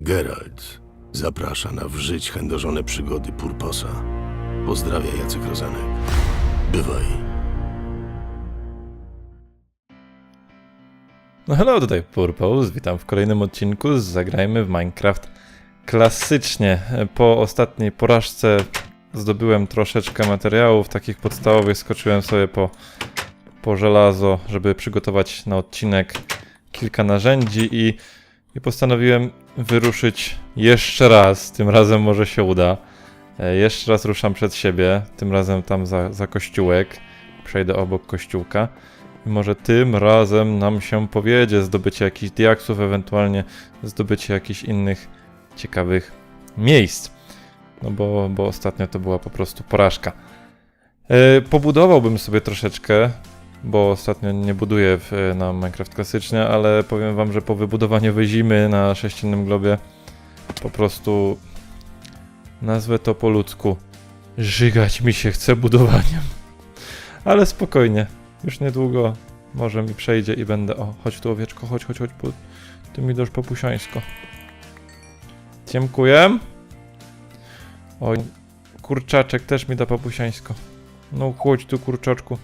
Geralt zaprasza na w żyć chędożone przygody Purposa. Pozdrawia Jacek Rozanek. Bywaj. No hello, tutaj Purpose, witam w kolejnym odcinku Zagrajmy w Minecraft klasycznie. Po ostatniej porażce zdobyłem troszeczkę materiałów takich podstawowych, skoczyłem sobie po, po żelazo, żeby przygotować na odcinek kilka narzędzi i, i postanowiłem wyruszyć jeszcze raz, tym razem może się uda. E, Jeszcze raz ruszam przed siebie, tym razem tam za, za kościółek, przejdę obok kościółka. I może tym razem nam się powiedzie zdobycie jakichś diaksów, ewentualnie zdobycie jakichś innych ciekawych miejsc. No bo, bo ostatnio to była po prostu porażka. E, pobudowałbym sobie troszeczkę, bo ostatnio nie buduję w, na Minecraft klasycznie, ale powiem wam, że po wybudowaniu wyzimy na sześciennym globie po prostu nazwę to po ludzku. Żygać mi się chce budowaniem. Ale spokojnie, już niedługo może mi przejdzie i będę. O, chodź tu owieczko, chodź, chodź, chodź, bo ty mi dasz popusiańsko. Dziękuję. Oj, kurczaczek też mi da popusiańsko. No chodź tu kurczaczku.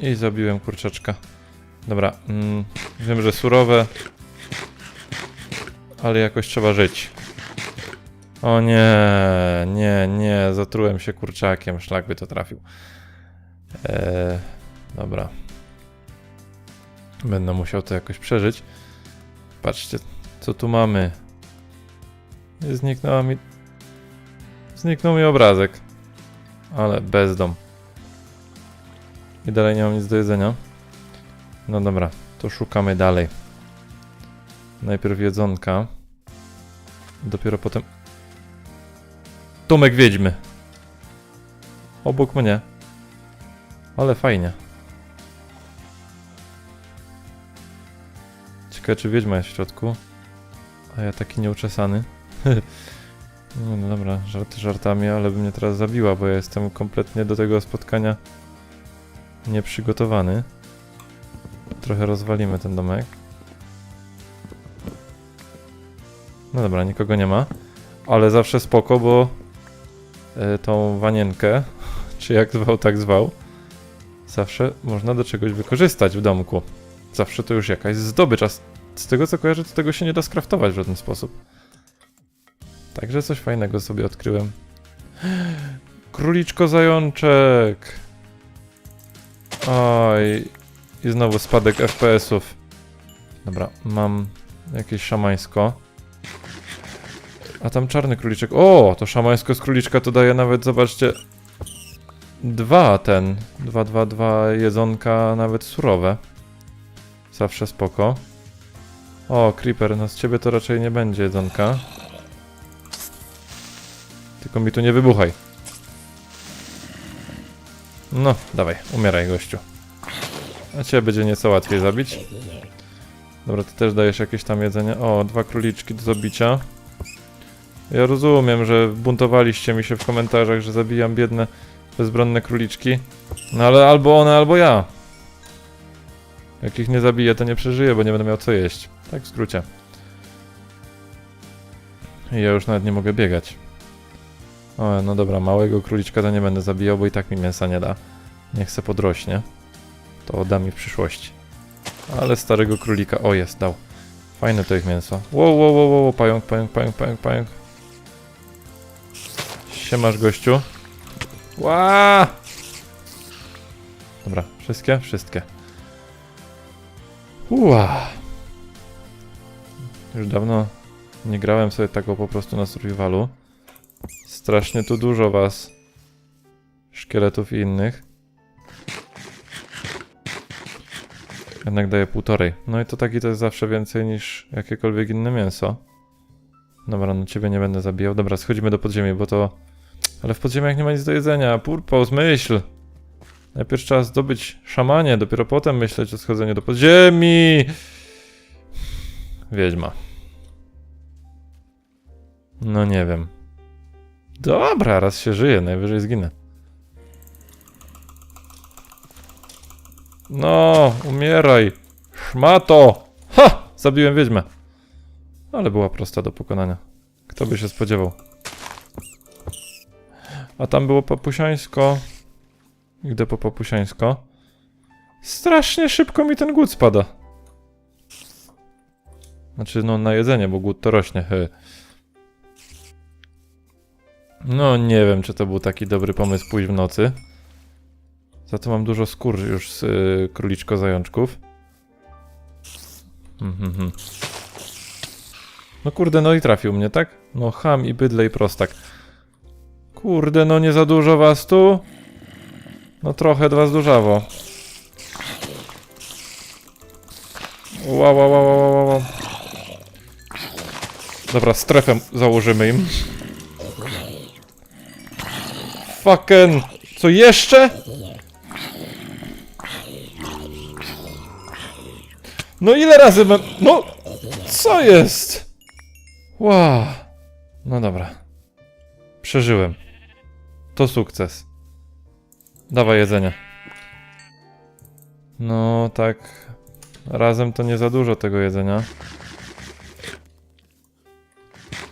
I zabiłem kurczaczka. Dobra, mm, wiem, że surowe, ale jakoś trzeba żyć. O nie, nie, nie, zatrułem się kurczakiem, szlak by to trafił. Eee, dobra. Będę musiał to jakoś przeżyć. Patrzcie, co tu mamy. Zniknęła mi... Zniknął mi obrazek. Ale bezdom. I dalej nie mam nic do jedzenia. No dobra, to szukamy dalej. Najpierw jedzonka. Dopiero potem... Tomek Wiedźmy. Obok mnie. Ale fajnie. Ciekawe, czy wiedźma jest w środku. A ja taki nieuczesany. no, no dobra, żarty żartami, ale by mnie teraz zabiła, bo ja jestem kompletnie do tego spotkania nieprzygotowany. Trochę rozwalimy ten domek. No dobra, nikogo nie ma. Ale zawsze spoko, bo y, tą wanienkę, czy jak zwał, tak zwał, zawsze można do czegoś wykorzystać w domku. Zawsze to już jakaś zdobycz, a z, z tego co kojarzę, to tego się nie da skraftować w żaden sposób. Także coś fajnego sobie odkryłem. Króliczko zajączek! Oj, i znowu spadek FPS-ów. Dobra, mam jakieś szamańsko. A tam czarny króliczek. O, to szamańsko z króliczka to daje nawet, zobaczcie, dwa ten, dwa, dwa, dwa jedzonka nawet surowe. Zawsze spoko. O, Creeper, no z ciebie to raczej nie będzie jedzonka. Tylko mi tu nie wybuchaj. No, dawaj, umieraj gościu. A ciebie będzie nieco łatwiej zabić. Dobra, ty też dajesz jakieś tam jedzenie. O, dwa króliczki do zabicia. Ja rozumiem, że buntowaliście mi się w komentarzach, że zabijam biedne, bezbronne króliczki. No ale albo one, albo ja. Jak ich nie zabiję, to nie przeżyję, bo nie będę miał co jeść. Tak w skrócie. I ja już nawet nie mogę biegać. O, no dobra, małego króliczka to nie będę zabijał, bo i tak mi mięsa nie da. Niech se podrośnie. To da mi w przyszłości. Ale starego królika, o jest, dał. Fajne to ich mięso. Wow, wow, wow, wow, pająk, pająk, pająk, pająk, pająk. Siemasz gościu. Ła! Dobra, wszystkie? Wszystkie. Ua! Już dawno nie grałem sobie tego po prostu na survivalu. Strasznie tu dużo was. Szkieletów i innych. Jednak daje półtorej. No i to taki to jest zawsze więcej niż jakiekolwiek inne mięso. Dobra, no ciebie nie będę zabijał. Dobra, schodzimy do podziemi, bo to... Ale w podziemiach nie ma nic do jedzenia. Purpose, myśl! Najpierw trzeba zdobyć szamanie, dopiero potem myśleć o schodzeniu do podziemi. Wiedźma. No nie wiem. Dobra, raz się żyje, najwyżej zginę. No, umieraj. Szmato! Ha! Zabiłem wiedźmę. Ale była prosta do pokonania. Kto by się spodziewał? A tam było papusiańsko. Idę po papusiańsko. Strasznie szybko mi ten głód spada. Znaczy, no na jedzenie, bo głód to rośnie. Hy. No, nie wiem, czy to był taki dobry pomysł pójść w nocy. Za to mam dużo skór już z y, króliczko-zajączków. Mhm, mhm. No kurde, no i trafił mnie, tak? No ham i bydle i prostak. Kurde, no nie za dużo was tu? No trochę was dużawo. Wow, wow, wow, wow. Dobra, strefę założymy im. Fucking... Co jeszcze? No ile razy mam... No... Co jest? Wow. No dobra. Przeżyłem. To sukces. Dawaj jedzenie. No tak. Razem to nie za dużo tego jedzenia.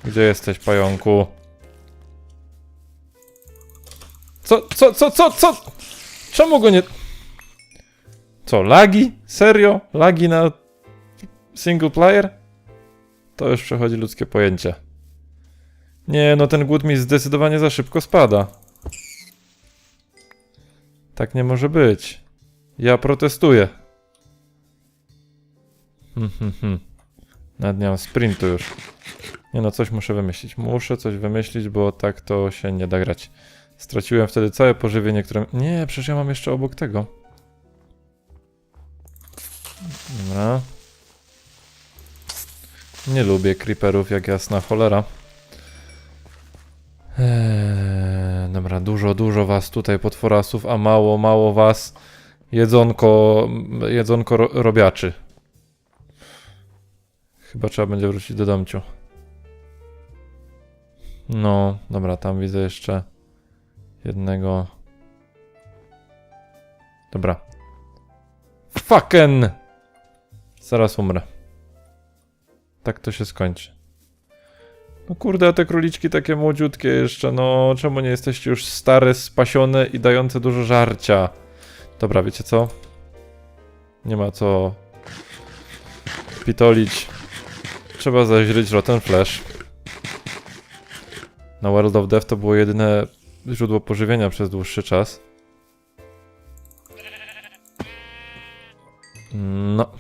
Gdzie jesteś, pająku? Co, co, co, co, co? Czemu go nie... Co, lagi? Serio? Lagi na single player? To już przechodzi ludzkie pojęcie. Nie, no ten głód mi zdecydowanie za szybko spada. Tak nie może być. Ja protestuję. Hmm, hmm, hmm. Nie mam sprintu już. Nie no, coś muszę wymyślić. Muszę coś wymyślić, bo tak to się nie da grać. Straciłem wtedy całe pożywienie, które... Nie, przecież ja mam jeszcze obok tego. Dobra. Nie lubię creeperów jak jasna cholera. Eee, dobra, dużo, dużo was tutaj potworasów, a mało, mało was jedzonko, jedzonko ro, robiaczy. Chyba trzeba będzie wrócić do domciu. No, dobra, tam widzę jeszcze jednego. Dobra. Fucking! Zaraz umrę. Tak to się skończy. No kurde, te króliczki takie młodziutkie jeszcze, no czemu nie jesteście już stare, spasione i dające dużo żarcia? Dobra, wiecie co? Nie ma co pitolić. Trzeba zaźryć Rotten Flash. Na World of Death to było jedyne źródło pożywienia przez dłuższy czas. No.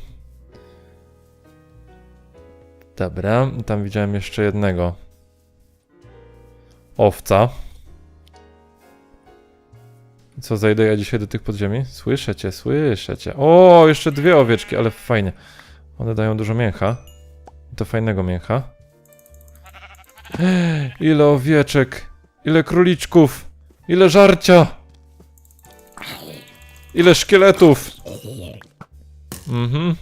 Dobra, tam widziałem jeszcze jednego. Owca. Co, zajdę ja dzisiaj do tych podziemi? Słyszę cię, słyszę cię. O, jeszcze dwie owieczki, ale fajnie. One dają dużo mięcha. I to fajnego mięcha. Ile owieczek, ile króliczków, ile żarcia. Ile szkieletów. Mhm.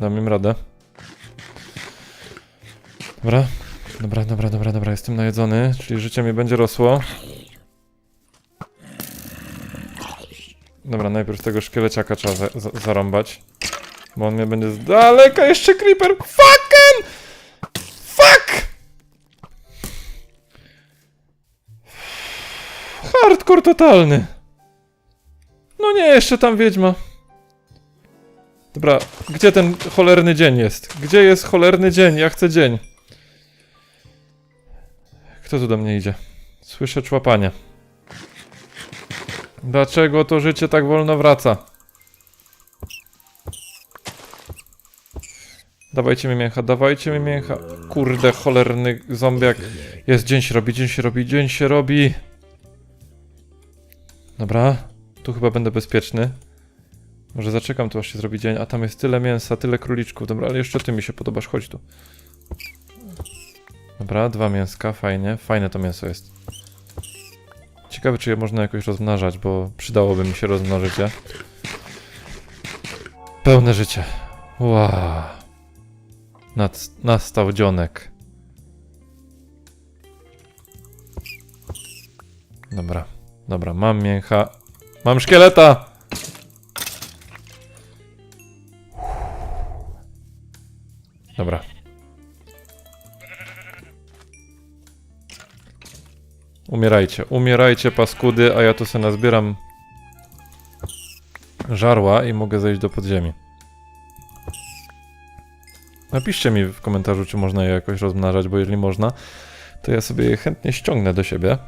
Dam im radę. Dobra. Dobra, dobra, dobra, dobra. Jestem najedzony, czyli życie mi będzie rosło. Dobra, najpierw tego szkieleciaka trzeba za za zarąbać. Bo on mnie będzie z daleka jeszcze creeper. Fucking! Fuck! Hardcore totalny. No nie, jeszcze tam wiedźma. Dobra, gdzie ten cholerny dzień jest? Gdzie jest cholerny dzień? Ja chcę dzień. Kto tu do mnie idzie? Słyszę człapanie. Dlaczego to życie tak wolno wraca? Dawajcie mi mięcha, dawajcie mi mięcha. Kurde, cholerny zombiak. Jest, dzień się robi, dzień się robi, dzień się robi. Dobra, tu chyba będę bezpieczny. Może zaczekam, tu aż się zrobi dzień, a tam jest tyle mięsa, tyle króliczków. Dobra, ale jeszcze ty mi się podobasz, chodź tu. Dobra, dwa mięska, fajnie. Fajne to mięso jest. Ciekawe, czy je można jakoś rozmnażać, bo przydałoby mi się rozmnożyć je. Pełne życie. Wow. Nad, nastał dzionek. Dobra, dobra, mam mięcha. Mam szkieleta! Dobra. Umierajcie, umierajcie paskudy, a ja tu sobie nazbieram żarła i mogę zejść do podziemi. Napiszcie mi w komentarzu, czy można je jakoś rozmnażać, bo jeżeli można, to ja sobie je chętnie ściągnę do siebie.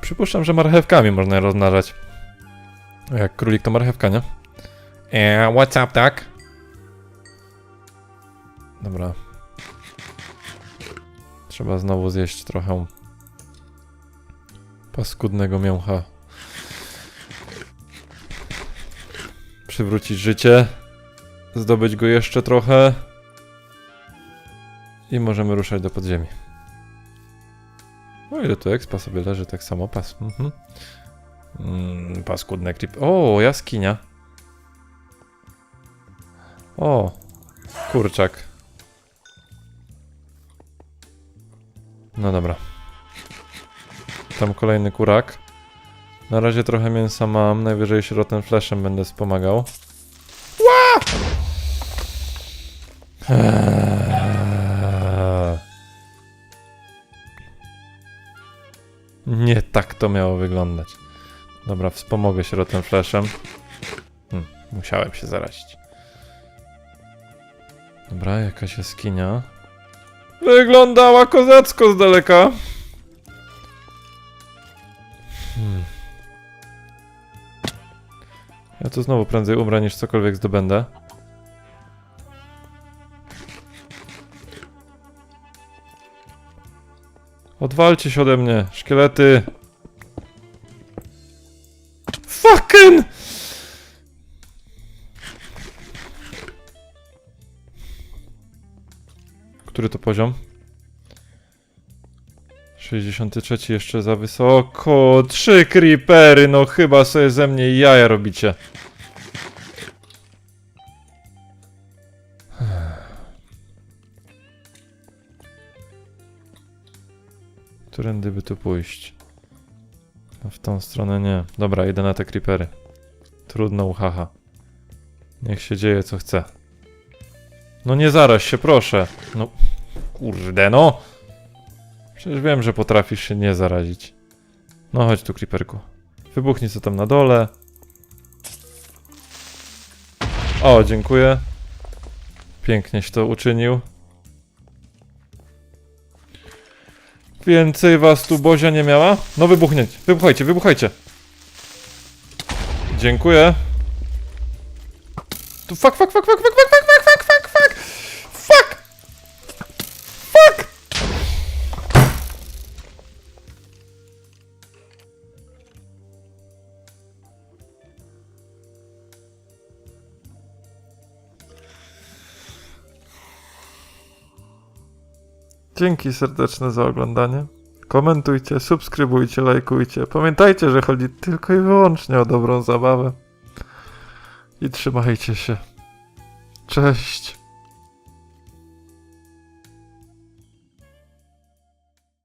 Przypuszczam, że marchewkami można je rozmnażać. Jak królik to marchewka, nie? Eee, what's up, tak? Dobra. Trzeba znowu zjeść trochę paskudnego mięcha. Przywrócić życie. Zdobyć go jeszcze trochę. I możemy ruszać do podziemi. O ile tu expa sobie leży, tak samo pas. Mhm. Mm, paskudne creep. O, jaskinia. O, kurczak. No dobra. Tam kolejny kurak. Na razie trochę mięsa mam, najwyżej środem flashem będę wspomagał. Ła! Eee. Nie tak to miało wyglądać. Dobra, wspomogę środem flashem. Hmm, musiałem się zarazić. Dobra, jakaś jaskinia. Wyglądała kozacko z daleka. Hmm. Ja tu znowu prędzej umrę niż cokolwiek zdobędę. Odwalcie się ode mnie, szkielety. Fucking! Który to poziom? 63 jeszcze za wysoko. Trzy creepery, no chyba sobie ze mnie jaja robicie. Którędy by tu pójść? No w tą stronę nie. Dobra, idę na te creepery. Trudno uchacha. Niech się dzieje co chce. No nie zaraź się, proszę. No, kurde no. Przecież wiem, że potrafisz się nie zarazić. No chodź tu, creeperku. Wybuchnij co tam na dole. O, dziękuję. Pięknieś to uczynił. Więcej was tu Bozia nie miała? No wybuchnieć. Wybuchajcie, wybuchajcie. Dziękuję. Tu fuck, fuck, fuck, fuck, fuck, fuck, fuck, fuck, fuck, fuck, fuck! Dzięki serdeczne za oglądanie. Komentujcie, subskrybujcie, lajkujcie. Pamiętajcie, że chodzi tylko i wyłącznie o dobrą zabawę. I trzymajcie się. Cześć.